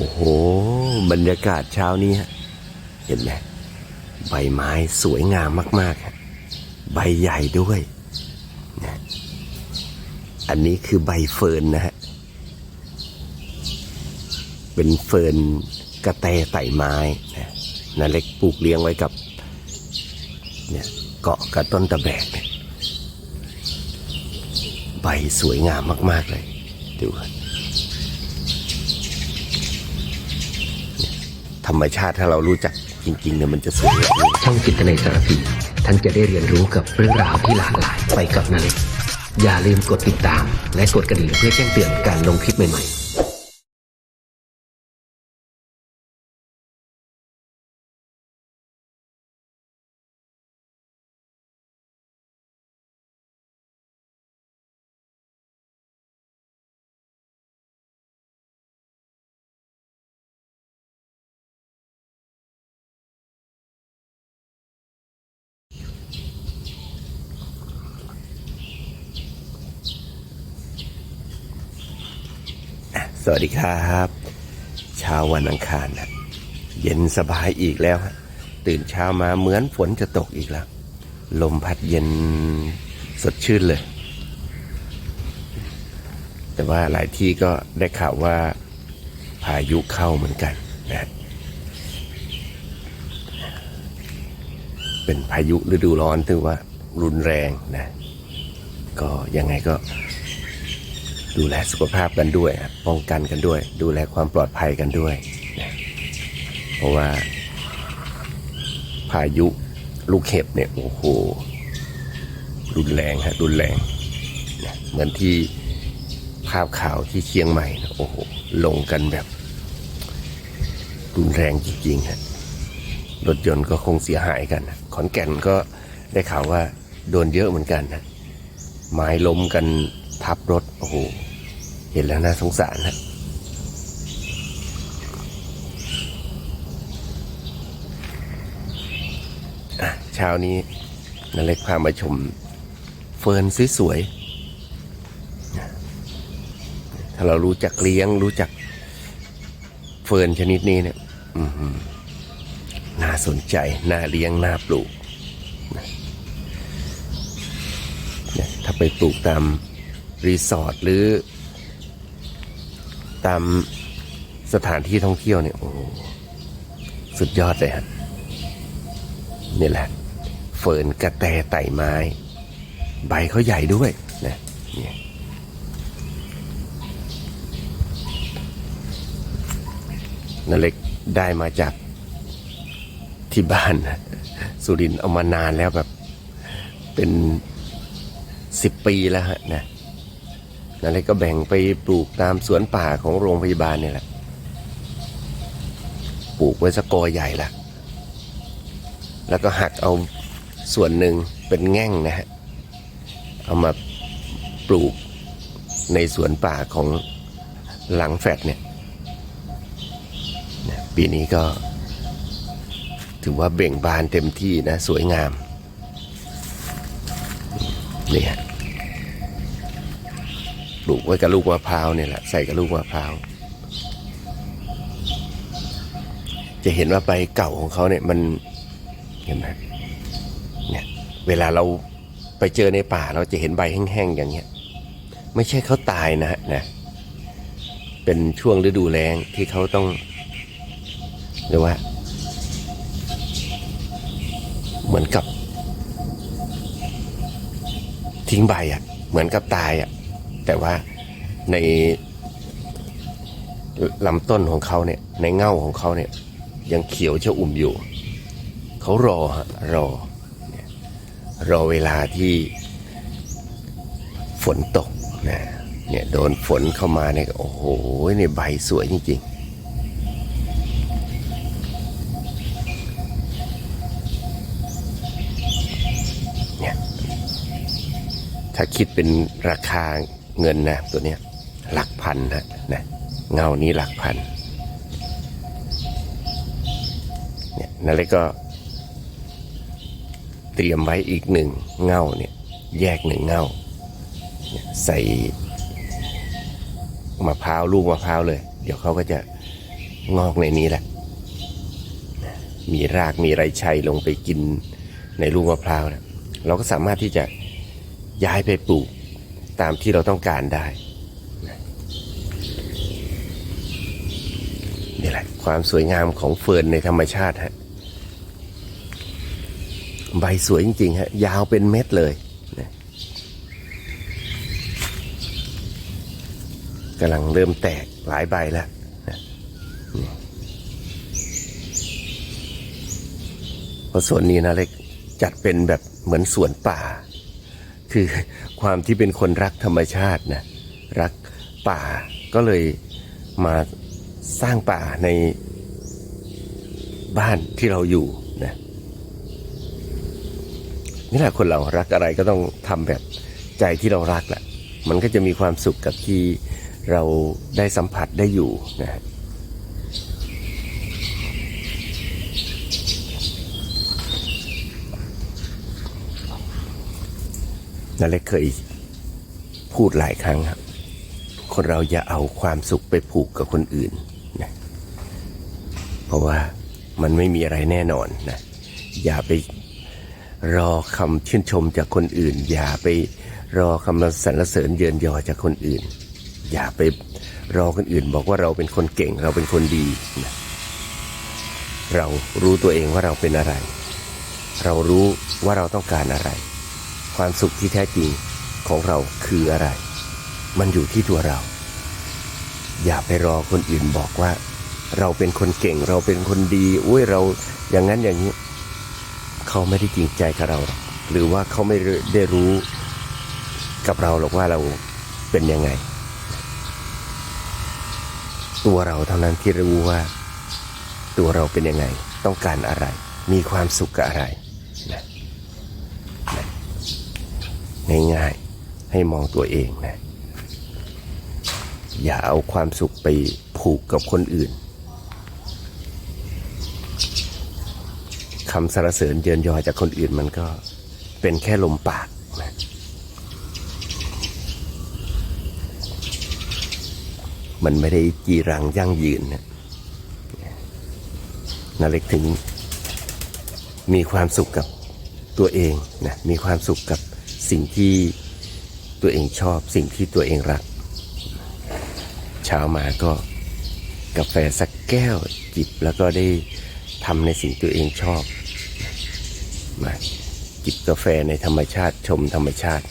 โอ้โห บรรยากาศเช้านี้เห็นไหมใบไม้สวยงามมากๆฮะใบใหญ่ด้วยนะอันนี้คือใบเฟิร์นนะฮะ เป็นเฟิร์นกระแตไต่ไม้นะนาเล็กปลูกเลี้ยงไว้กับเนี่ยเกาะกับต้นตะแบกเนี่ยใบสวยงามมาก ๆ เลย ดูครับเนี่ย ธรรมชาติถ้าเรารู้จักจริงๆเนี่ยมันจะสวยแบบนี้ช่องจิตในสารพีท่านจะได้เรียนรู้กับเรื่องราวที่หลากหลายไปกับนาเล็กอย่าลืมกดติดตาม และกดกระดิ่งเพื่อแจ้งเตือนการลงคลิปใหม่ๆ ส วัสดีครับเช้าวันอังคารนะเย็นสบายอีกแล้ว ตื่นเช้ามาเหมือนฝนจะตกอีกแล้ว ลมพัดเย็นสดชื่นเลย แต่ว่าหลายที่ก็ได้ข่าวว่าพายุเข้าเหมือนกันนะเป็นพายุฤดูร้อนถือว่ารุนแรงนะ ก็ยังไงก็ ดูแลสุขภาพกันด้วย ป้องกันกันด้วย ดูแลความปลอดภัยกันด้วยนะเพราะว่า พายุลูกเห็บเนี่ยโอ้โหรุนแรงฮะรุนแรงนะเหมือนที่ภาพข่าวที่เชียงใหม่นะโอ้โหลงกันแบบ รุนแรงจริงๆฮะรถยนต์ก็คงเสียหายกันนะขอนแก่นก็ได้ข่าวว่าโดนเยอะเหมือนกันนะไม้ล้มกันทับรถ โอ้โห เห็นแล้วน่าสงสารนะเช้านี้นาเล็กพามาชมเฟิร์นสวยๆถ้าเรารู้จักเลี้ยงรู้จักเฟิร์นชนิดนี้เนี่ยน่าสนใจ น่าเลี้ยง น่าปลูก ถ้าไปปลูกตามรีสอร์ทหรือ ตามสถานที่ท่องเที่ยวเนี่ยโอ้สุดยอดเลยฮะนี่แหละ เฟิร์นกระแตไต่ไม้ ใบเขาใหญ่ด้วยนะเนี่ยนาเล็กได้มาจากที่บ้านสุรินเอามานานแล้วแบบ เป็นสิบปีแล้วฮะนะ นั่นเลยก็แบ่งไปปลูกตามสวนป่าของโรงพยาบาลเนี่ยแหละ ปลูกไว้สกอใหญ่ละแล้วก็หักเอาส่วนหนึ่งเป็นแง่งนะฮะ เอามาปลูกในสวนป่าของหลังแฟดเนี่ย ปีนี้ก็ ถือว่าเบ่งบานเต็มที่นะ สวยงามนี่ฮะ ลูกไว้กับลูกมะพร้าวเนี่ยแหละใส่กับลูกมะพร้าวจะเห็นว่าใบเก่าของเขาเนี่ยมันเห็นไหมเนี่ยเวลาเราไปเจอในป่าเราจะเห็นใบแห้งๆอย่างเงี้ย ไม่ใช่เขาตายนะฮะนะ เป็นช่วงฤดูแล้งที่เขาต้องเรียกว่า เหมือนกับ ทิ้งใบอะ่ะ เหมือนกับตายอะ่ะ แต่ว่าในลำต้นของเขาเนี่ยในเง่าของเขาเนี่ยยังเขียวชะอุ่มอยู่ เขารอฮะรอ รอเวลาที่ฝนตกนะเนี่ยโดนฝนเข้ามาเนี่ยโอ้โหเนี่ยใบสวยจริงๆเนี่ยถ้าคิดเป็นราคา เงินนะตัวเนี้ยหลักพันนะนะเงานี้หลักพันเนี่ยนั่นเลยก็เตรียมไว้อีกหนึ่งเงาเนี่ยแยกหนึ่งเงาเใส่มะพร้าวลูกมะพร้าวเลย เดี๋ยวเขาก็จะงอกในนี้แหละ มีรากมีไรชัยลงไปกินในลูกมะพร้าวนะเราก็สามารถที่จะย้ายไปปลูก ตามที่เราต้องการได้นะนี่แหละ ความสวยงามของเฟิร์นในธรรมชาติฮะใบสวยจริงๆฮะยาวเป็นเม็ดเลยกำลังเริ่มแตกหลายใบแล้วเพราะส่วนนี้นะเล็กจัดเป็นแบบเหมือนสวนป่า คือความที่เป็นคนรักธรรมชาตินะรักป่าก็เลยมาสร้างป่าในบ้านที่เราอยู่นะนี่แหละคนเรารักอะไรก็ต้องทำแบบใจที่เรารักแหละมันก็จะมีความสุขกับที่เราได้สัมผัสได้อยู่นะ นาเล็กเคยพูดหลายครั้งครับ คนเราอย่าเอาความสุขไปผูกกับคนอื่นนะเพราะว่ามันไม่มีอะไรแน่นอนนะอย่าไปรอคำชื่นชมจากคนอื่น อย่าไปรอคำสรรเสริญเยินยอจากคนอื่น อย่าไปรอคนอื่น บอกว่าเราเป็นคนเก่งเราเป็นคนดีนะเรารู้ตัวเองว่าเราเป็นอะไร เรารู้ว่าเราต้องการอะไร ความสุขที่แท้จริงของเราคืออะไร มันอยู่ที่ตัวเรา อย่าไปรอคนอื่นบอกว่า เราเป็นคนเก่งเราเป็นคนดีอุ้ยเราอย่างนั้นอย่างนี้ เขาไม่ได้จริงใจกับเรา หรอกหรือว่าเขาไม่ได้รู้กับเราหรอกว่าเราเป็นยังไง ตัวเราเท่านั้นที่รู้ว่า ตัวเราเป็นยังไง ต้องการอะไร มีความสุขกับอะไรนะนะ ง่ายๆ ให้มองตัวเองนะ อย่าเอาความสุขไปผูกกับคนอื่นคำสรรเสริญเยินยอจากคนอื่นมันก็เป็นแค่ลมปากนะมันไม่ได้จีรังยั่งยืนนะนาเล็กถึงมีความสุขกับตัวเองนะมีความสุขกับ สิ่งที่ตัวเองชอบสิ่งที่ตัวเองรัก เช้ามาก็กาแฟสักแก้วจิบแล้วก็ได้ทำในสิ่งตัวเองชอบมาจิบกาแฟในธรรมชาติชมธรรมชาติ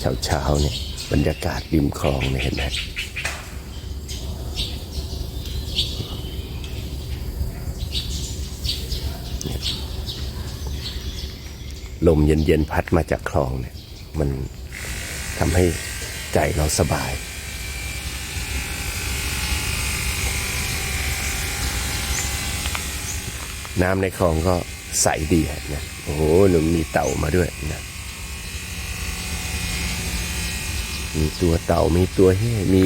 เช้าเช้าเนี่ยบรรยากาศริมคลองเนี่ยเห็นไหมเนี่ย ลมเย็นๆพัดมาจากคลองเนี่ย มันทำให้ใจเราสบาย น้ำในคลองก็ใสดีนะโอ้โหหนุ่มมีเต่ามาด้วยนะมีตัวเต่ามีตัวเฮ่มี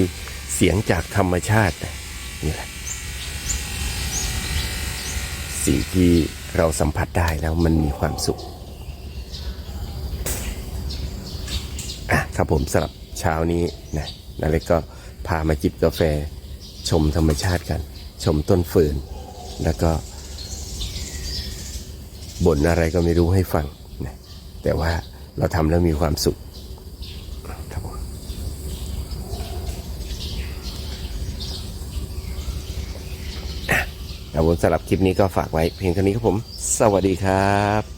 เสียงจากธรรมชาตินี่แหละสิ่งที่เราสัมผัสได้แล้วมันมีความสุข อะ ครับผมสำหรับเช้านี้นะนาเล็กก็พามาจิบกาแฟชมธรรมชาติกัน ชมต้นเฟิร์นแล้วก็บ่นอะไรก็ไม่รู้ให้ฟังนะแต่ว่าเราทำแล้วมีความสุขครับผมอะครับผมสำหรับคลิปนี้ก็ฝากไว้เพียงเท่านี้ครับผม สวัสดีครับ